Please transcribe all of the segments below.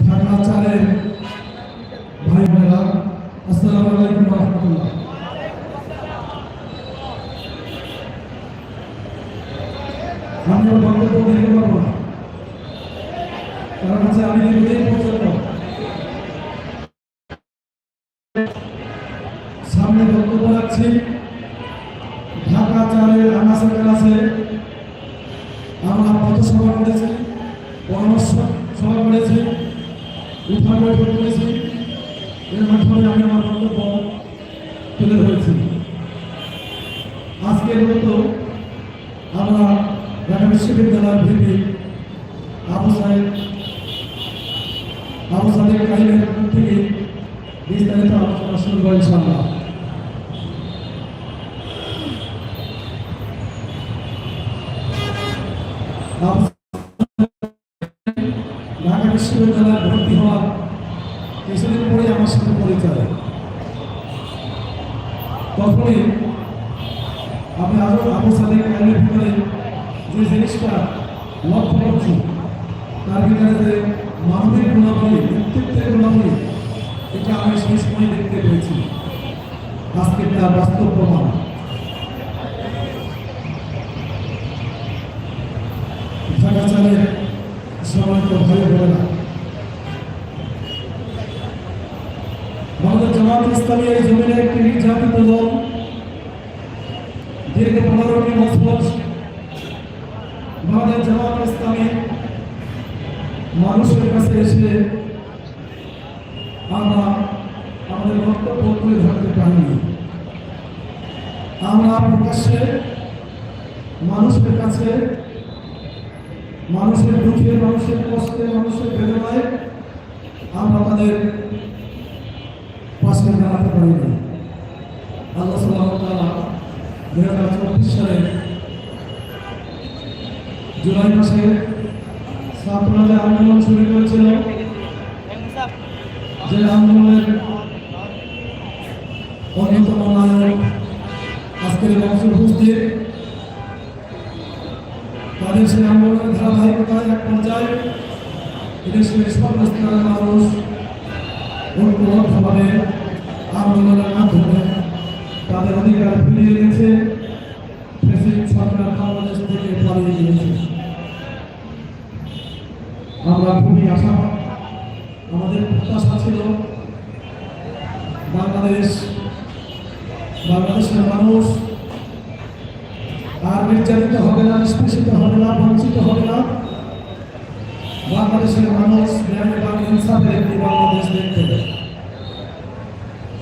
ঢাকা চারের ভাই বোনেরা আসসালামু আলাইকুম রহমতুল্লাহ। আমি দীর্ঘ করব না কারণ হচ্ছে আমি দীর্ঘদিন পর্যন্ত সামনে বক্তব্য রাখছি ঢাকা চারের আনাসে কাছে আমরা পথসভা করেছি পরামর্শ সভা করেছি উত্থান করেছি এর মাধ্যমে আমি আমার বক্তব্য তুলে ধরেছি। আজকের মতো আমরা ঢাকা বিশ্ববিদ্যালয়ের ভিপি আবু সাহেব আবু সাহেব কাহিনের থেকে বিস্তারিত আলোচনা শুরু করি ইনশাআল্লাহ। আবু সাথে পরিচয় তখনই আবু ভিতরে যে জিনিসটা লক্ষ্য করছি, তার ভিতরে যে মানবিক গুণাবলী ব্যক্তিত্বের গুণাবলী, এটা আমি সেই সময় দেখতে পেয়েছি। আজকে তার বাস্তব প্রমাণ। ঢাকা চালের সম্মানিত ভাই বোনেরা আমাদের জামাত ইসলামী এই জমিনে একটি নির্যাতিত দল দীর্ঘ পনেরোটি বছর আমাদের জামাত ইসলামী মানুষের কাছে এসে আমরা আমাদের বক্তব্য তুলে ধরতে পারিনি। আমরা প্রকাশ্যে মানুষের কাছে, মানুষের দুঃখে মানুষের কষ্টে, মানুষের বেদনায় আমরা তাদের পারিনি আল্লাহ সাল্লাহ দুই হাজার চব্বিশ সালে জুলাই মাসে ছাত্ররা আন্দোলন শুরু করেছিল। যে আন্দোলনের অন্যতম নায়ক আজকের বংশ উপস্থিত, তাদের সেই আন্দোলনের ধারাবাহিকতায় এক পর্যায়ে এদেশের সর্বস্তরের মানুষ ঐক্যবদ্ধভাবে আন্দোলনের মাধ্যমে তাদের অধিকার ফিরিয়ে এনেছে। সরকার বাংলাদেশ থেকে পালিয়ে গিয়েছে। আমরা খুবই আমাদের প্রত্যাশা ছিল বাংলাদেশ, বাংলাদেশের মানুষ আর নির্যাতিত হবে না, নিষ্পেষিত হবে না, বঞ্চিত হবে না। বাংলাদেশের মানুষ ইনসাফের একটি বাংলাদেশ দেখতে।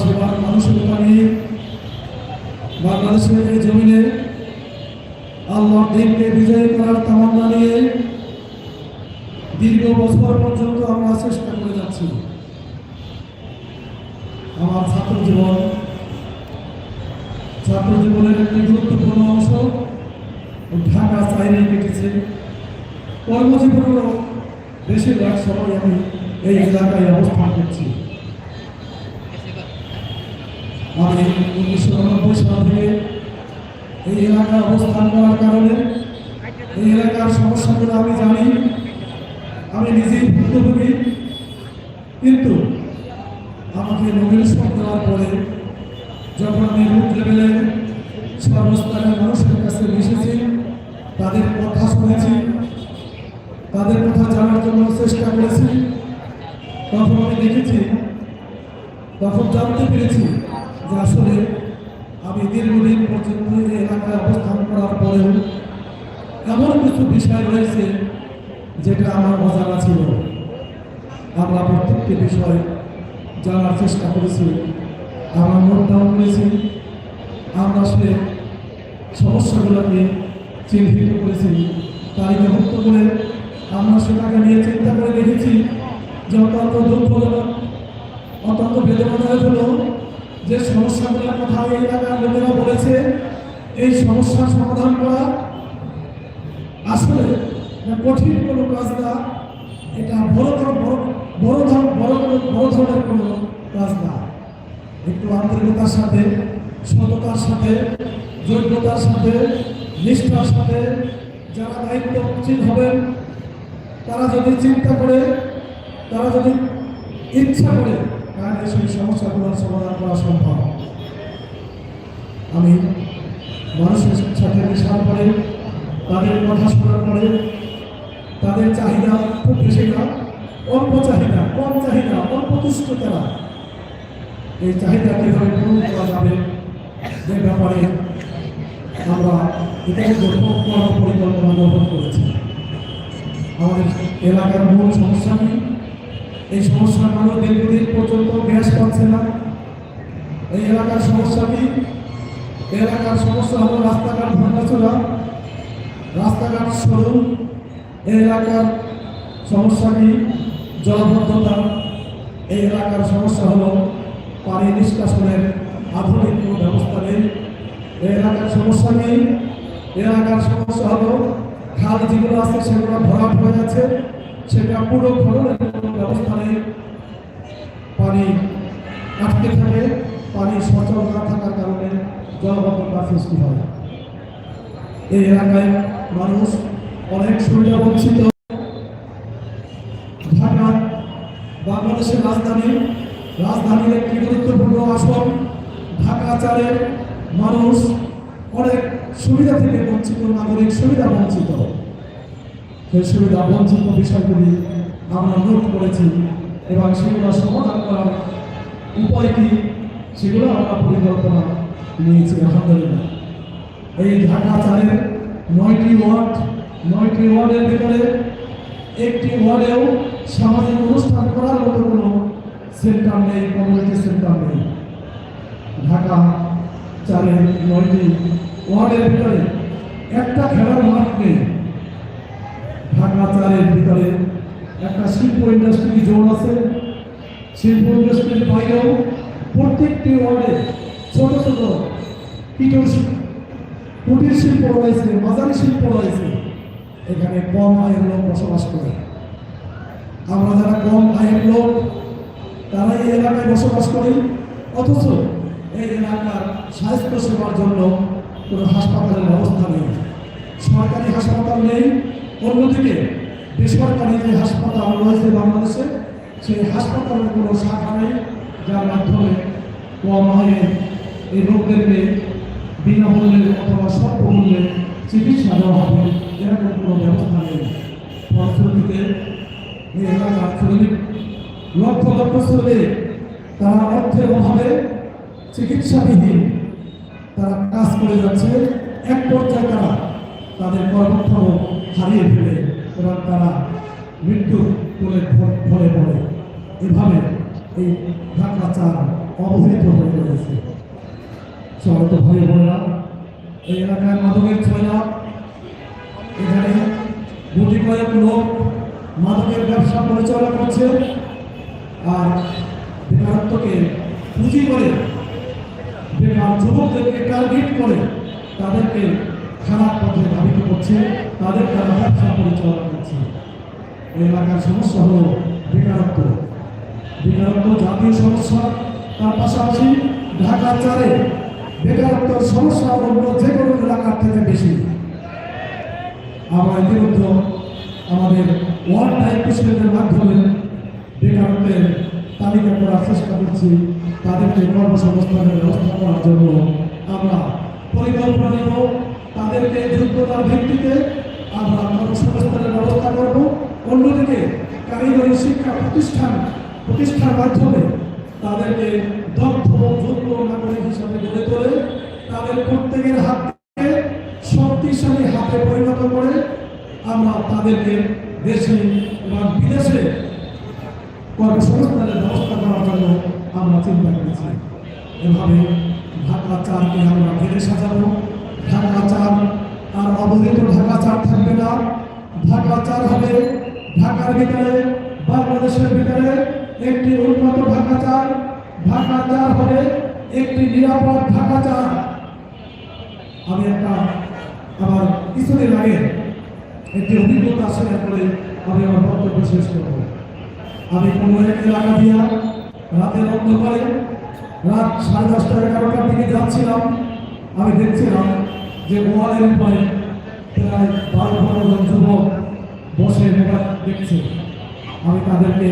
সেবার মানসিকতা নিয়ে বাংলাদেশের জমিনে আল্লাহ দিনকে বিজয় করার তামান্না নিয়ে দীর্ঘ বছর পর্যন্ত আমরা চেষ্টা করে যাচ্ছি। আমার ছাত্র জীবন, ছাত্র জীবনের একটি গুরুত্বপূর্ণ অংশ ঢাকা চাইলে কেটেছে। কর্মজীবনেরও বেশিরভাগ সময় আমি এই এলাকায় অবস্থান করছি। আমি উনিশশো নব্বই সাল থেকে এই এলাকায় অবস্থান করার কারণে এই এলাকার সমস্যাগুলো আমি জানি। আমি নিজেই ভুক্তভোগী। কিন্তু আমাকে নমিনেশন দেওয়ার পরে যখন আমি রুট লেভেলে সর্বস্তরের মানুষের কাছে মিশেছি, তাদের কথা শুনেছি, তাদের কথা জানার জন্য চেষ্টা করেছি। তখন আমি দেখেছি, তখন জানতে পেরেছি যে আসলে আমি দীর্ঘদিন পর্যন্ত এই এলাকায় অবস্থান করার পরেও এমন কিছু বিষয় রয়েছে যেটা আমার অজানা ছিল। আমরা প্রত্যেকটি বিষয় জানার চেষ্টা করেছি, আমরা নোট ডাউন করেছি। আমরা সে সমস্যাগুলোকে চিহ্নিত করেছি তাই তালিকাভুক্ত করে আমরা সেটাকে নিয়ে চিন্তা করে দেখেছি যে অত্যন্ত দুঃখজনক, অত্যন্ত বেদনাদায়ক হলো যে সমস্যাগুলোর কথা এই এলাকার লোকেরা বলেছে, এই সমস্যার সমাধান করা আসলে কঠিন কোনো কাজ না। এটা বড় বড় বড় ধর বড় কোনো বড় ধরনের কোনো কাজ না। একটু আন্তরিকতার সাথে, সততার সাথে, যোগ্যতার সাথে, নিষ্ঠার সাথে যারা দায়িত্ব উচিত হবেন, তারা যদি চিন্তা করে, তারা যদি ইচ্ছা করে তাহলে সেই সমস্যাগুলোর সমাধান করা সম্ভব। আমি মানুষের সাথে মেশার পরে, তাদের কথা শোনার পরে, তাদের চাহিদা খুব বেশি না, অল্প চাহিদা, কম চাহিদা অল্প তারা। এই চাহিদা কীভাবে পূরণ করা যাবে যে ব্যাপারে আমরা বড় পরিকল্পনা গ্রহণ করেছি। আমাদের এলাকার মূল সমস্যা নেই এই সমস্যার মানুষ দীর্ঘদিন পর্যন্ত গ্যাস পাচ্ছে না। এই এলাকার সমস্যা কি? এলাকার সমস্যা হলো রাস্তাঘাট ভাঙাচোরা। রাস্তাঘাট সরু। এই এলাকার সমস্যা কি? জলবদ্ধতা। এই এলাকার সমস্যা হলো পানি নিষ্কাশনের আধুনিক কোনো ব্যবস্থা নেই। এই এলাকার সমস্যা নেই এলাকার সমস্যা হলো খাল যেগুলো আছে সেগুলো ভরাট হয়ে যাচ্ছে। সেটা পুরো খননের কোনো ব্যবস্থা পানি আটকে থাকে, পানি সচল না থাকার কারণে জলবদ্ধতার সৃষ্টি হয়। এই এলাকায় মানুষ অনেক সুবিধা বঞ্চিত। ঢাকা, বাংলাদেশের রাজধানী, রাজধানীর একটি গুরুত্বপূর্ণ আসন, ঢাকা চারের মানুষ অনেক সুবিধা থেকে বঞ্চিত, নাগরিক সুবিধা বঞ্চিত। সুবিধা বঞ্চিত বিষয়গুলি আমরা নোট করেছি এবং সেগুলো সমাধান করার উপায় কি, সেগুলো আমরা পরিকল্পনা নিয়েছি, আলহামদুলিল্লাহ। এই ঢাকা চারের নয়টি ওয়ার্ড, নয়টি ওয়ার্ডের ভিতরে একটি ওয়ার্ডেও সামাজিক অনুষ্ঠান করার মতো কোনো সেন্টার নেই, কমিউনিটি সেন্টার নেই। ঢাকা চারের নয়টি ওয়ার্ডের ভিতরে একটা খেলার মাঠ নেই। ঢাকা চারের ভিতরে একটা শিল্প ইন্ডাস্ট্রি জোন আছে। শিল্প ইন্ডাস্ট্রির বাইরেও প্রত্যেকটি ওয়ার্ডে ছোট ছোট শিল্প, কুটির শিল্প রয়েছে, মাঝারি শিল্প রয়েছে। এখানে কম আয়ের লোক বসবাস করে। আমরা যারা কম আয়ের লোক তারা এই এলাকায় বসবাস করি। অথচ এই এলাকার স্বাস্থ্য সেবার জন্য কোনো হাসপাতালের ব্যবস্থা নেই। সরকারি হাসপাতাল নেই। অন্যদিকে বেসরকারি যে হাসপাতাল রয়েছে বাংলাদেশে, সেই হাসপাতালের কোনো শাখা নেই, যার মাধ্যমে কম আয়ে এই রোগদেরকে বিনামূল্যে অথবা স্বল্প মূল্যে চিকিৎসা দেওয়া হবে, এরকম কোনো ব্যবস্থা নেই। ফলশ্রুতিতে এই এলাকার শ্রমিক লক্ষ লক্ষ শ্রমিক তারা অর্থের অভাবে চিকিৎসাবিহীন তারা কাজ করে যাচ্ছে। এক পর্যায়ে তারা তাদের কর্মক্ষম হারিয়ে ফেলে এবং তারা মৃত্যু কোলে ভরে পড়ে। এভাবে এই ঢাকা চার অবহেলিত হয়ে রয়েছে। শহর ভাই বোনেরা, এই এলাকায় মাদকের ছয়লা। এখানে গুটি কয়েক লোক মাদকের ব্যবসা পরিচালনা করছে আর বেকারত্বকে পুঁজি করে বেকার যুবকদেরকে টার্গেট করে তাদেরকে খারাপ পথে ধাবিত করছে, তাদের তারা ব্যবসা পরিচালনা করছে। এলাকার সমস্যা হলো বেকারত্ব। বেকারত্ব জাতীয় সমস্যা তার পাশাপাশি ঢাকা চারে বেকারত্বের সমস্যা অন্য যে কোনো এলাকার থেকে বেশি। আমরা ইতিমধ্যে আমাদের ওয়ার্ড দায়িত্বশীলদের মাধ্যমে বেকারত্বের তালিকা করার চেষ্টা করছি। তাদেরকে কর্মসংস্থানের ব্যবস্থা করার জন্য আমরা পরিকল্পনা নেব। তাদেরকে যোগ্যতার ভিত্তিতে আমরা কর্মসংস্থানের ব্যবস্থা করব। অন্যদিকে কারিগরি শিক্ষা প্রতিষ্ঠান, প্রতিষ্ঠার মাধ্যমে তাদেরকে দক্ষ, যোগ্য নাগরিক হিসাবে গড়ে তোলে। তাদের প্রত্যেকের হাত থেকে শক্তিশালী হাতে পরিণত করে আমরা তাদেরকে দেশে এবং বিদেশে কর্মসংস্থানের ব্যবস্থা করার জন্য আমরা চিন্তা করেছি। এভাবে ঢাকা চারকে আমরা ঘিরে সাজাবো। ঢাকা চার আর অবহিত ঢাকা চার থাকবে না। ঢাকা হবে ঢাকার ভিতরে, বাংলাদেশের ভিতরে একটি উন্নত ঢাকা চার ঢাকা হবে একটি নিরাপদ ঢাকা আমি একটা আমার কিছুদিন আগে একটি অভিজ্ঞতা শেয়ার করে আমি আমার বক্তব্য শেষ করব। আমি কোনো এক এলাকা দিয়া রাতের অন্ধকারে রাত সাড়ে দশটা এগারোটার দিকে যাচ্ছিলাম। আমি দেখছিলাম যে ওয়ালের উপরে প্রায় বারো জন যুবক বসে মোবাইল দেখছে। আমি তাদেরকে,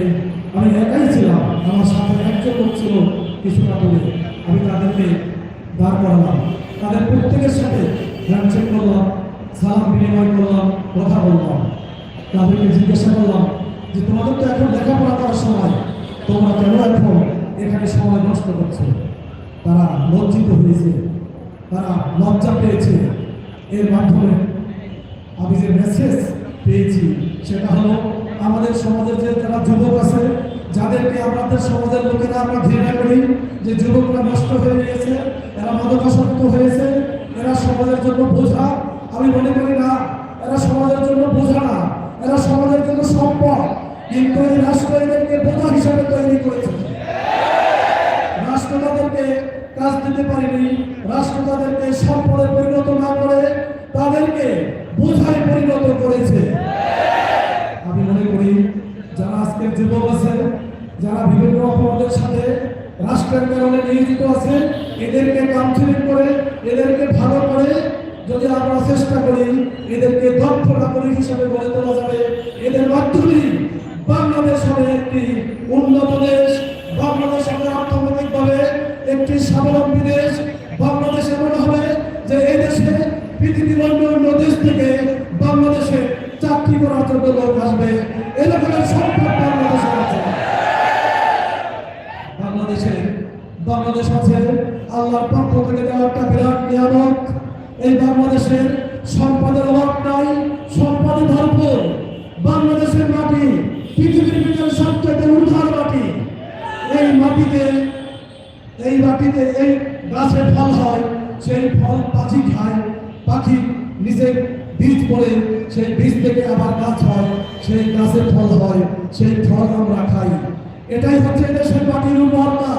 আমি একাই ছিলাম, আমার সাথে একজন লোক ছিল কিছুটা দূরে। আমি তাদেরকে দাঁড় করালাম। তাদের প্রত্যেকের সাথে হ্যান্ডশেক করলাম, সালাম বিনিময় করলাম, কথা বললাম। তাদেরকে জিজ্ঞাসা করলাম যে, তোমাদের তো এখন লেখাপড়া করার সময়, তোমরা কেন এখন এখানে সময় নষ্ট করছ? তারা লজ্জিত হয়েছে। তারা লজ্জা পেয়েছে। এর মাধ্যমে আমি যে মেসেজ পেয়েছি, সেটা হলো আমাদের সমাজের যে যারা যুবক আছে, যাদেরকে আমাদের সমাজের লোকেরা আমরা ঘৃণা করি, যে যুবকরা নষ্ট হয়ে গিয়েছে, এরা মাদকাসক্ত হয়েছে, এরা সমাজের জন্য বোঝা, আমি মনে করি না, এরা সমাজের জন্য বোঝা না, এরা সমাজের জন্য সম্পদ, কিন্তু এই রাষ্ট্র এদেরকে বোঝা হিসাবে তৈরি করেছে। কাজ দিতে পারেনি। রাষ্ট্র তাদেরকে সম্পদে পরিণত না করে তাদেরকে বোঝায় পরিণত করেছে। আমি মনে করি, যারা আজকের যুবক আছে, যারা বিভিন্ন অপরাধের সাথে রাষ্ট্রের কারণে নিয়োজিত আছে, এদেরকে কাউন্সিলিং করে, এদেরকে ভালো করে যদি আমরা চেষ্টা করি, এদেরকে দক্ষ নাগরিক হিসেবে গড়ে তোলা যাবে। এদের মাধ্যমে বাংলাদেশ হবে একটি উন্নত দেশ। বাংলাদেশ হবে অর্থনৈতিকভাবে একটি স্বাবলম্বী দেশ বাংলাদেশ এমন হবে যে এই দেশে পৃথিবীর অন্য দেশ থেকে বাংলাদেশে চাকরি করার জন্য লোক আসবে। এরকমের সম্পদ বাংলাদেশে আছে। বাংলাদেশে, বাংলাদেশ আছে আল্লাহর পক্ষ থেকে দেওয়া একটা বিরাট নিয়ামক এই বাংলাদেশের সম্পদের অভাব নাই সম্পদে ভরপুর বাংলাদেশের মাটি পৃথিবীর ভিতরে সবচেয়ে উর্ধার মাটি এই মাটিতে এই মাটিতে এই গাছে ফল হয় সেই ফল পাখি খায় পাখি নিচে বীজ পড়ে সেই বীজ থেকে আবার গাছ হয়, সেই গাছের ফল হয়, সেই ফল আমরা খাই। এটাই হচ্ছে এদেশের মাটির উর্বরতা।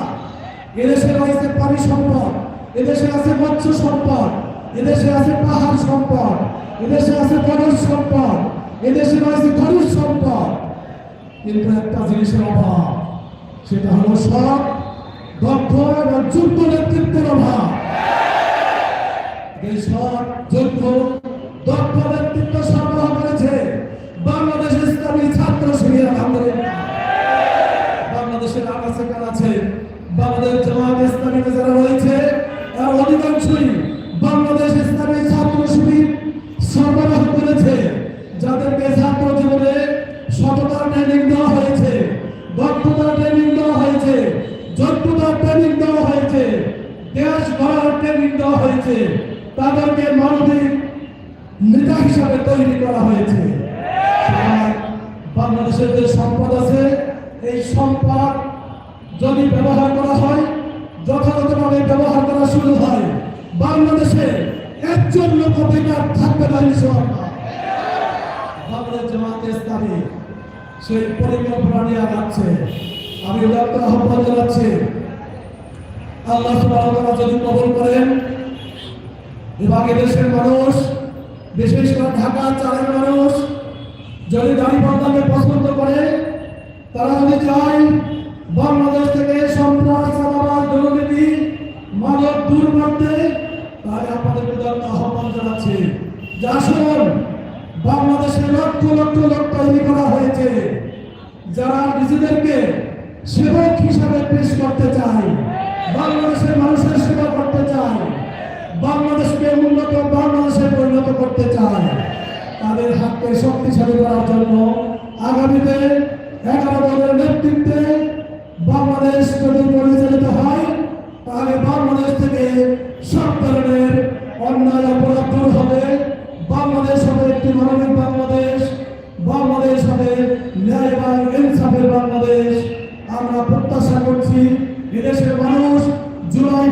এদেশে রয়েছে পানি সম্পদ, এদেশে আছে মৎস্য সম্পদ, এদেশে আছে পাহাড় সম্পদ, এদেশে আছে বনজ সম্পদ, এদেশে রয়েছে খনিজ সম্পদ। কিন্তু একটা জিনিসের অভাব, সেটা হলো সব দক্ষ এবং যোগ্য নেতৃত্বের অভাব। সব যোগ্য আকাশে কাছে বাংলাদেশ জামাত ইসলামীতে যারা রয়েছে, তার অধিকাংশই বাংলাদেশ ইসলামী ছাত্র শিবির সরবরাহ করেছে। যাদেরকে ছাত্র জীবনে সততার ট্রেনিং দেওয়া হয়েছে দক্ষতার ট্রেনিং দেওয়া হয়েছে যোগ্যতার ট্রেনিং দেওয়া হয়েছে, দেশ গড়ার ট্রেনিং দেওয়া হয়েছে, তাদেরকে মানবিক নেতা হিসাবে তৈরি করা হয়েছে। বাংলাদেশের যে সম্পদ আছে, এই সম্পদ যদি ব্যবহার করা হয়, যথাযথভাবে ব্যবহার করা শুরু হয়, বাংলাদেশে একজন লোক বেকার থাকবে না বাংলাদেশ জামাত ইসলামী সেই পরিকল্পনা নিয়ে আগাচ্ছে। আমি উদাত্ত আহ্বান জানাচ্ছি, আল্লাহ যদি কবুল করেন এবং দেশের মানুষ, বিশেষ করে ঢাকা চারের মানুষ, যদি দাড়ি পাল্লাকে পছন্দ করে, তারা যদি চায় বাংলাদেশ থেকে সন্ত্রাস চালাবাদ দুর্নীতি, মাদক দূর করতে তাই আপনাদের উদাত্ত আহ্বান জানাচ্ছি। যে আসুন বাংলাদেশে লক্ষ লক্ষ লোক তৈরি করা হয়েছে। যারা নিজেদেরকে সেবক হিসাবে পেশ করতে চায়, বাংলাদেশের মানুষের সেবা করতে চায়, বাংলাদেশকে উন্নত, বাংলাদেশে পরিণত করতে চায়, তাদের হাতকে শক্তিশালী করার জন্য আগামীতে এগারো দলের নেতৃত্বে বাংলাদেশ যদি পরিচালিত হয়, তাহলে বাংলাদেশ থেকে সব ধরনের অন্যায় অপরাধ হবে। বাংলাদেশ হবে একটি মানবিক বাংলাদেশ। বাংলাদেশ হবে ন্যায় ইনসাফের বাংলাদেশ। আমরা প্রত্যাশা করছি, এদেশের মানুষ জুলাই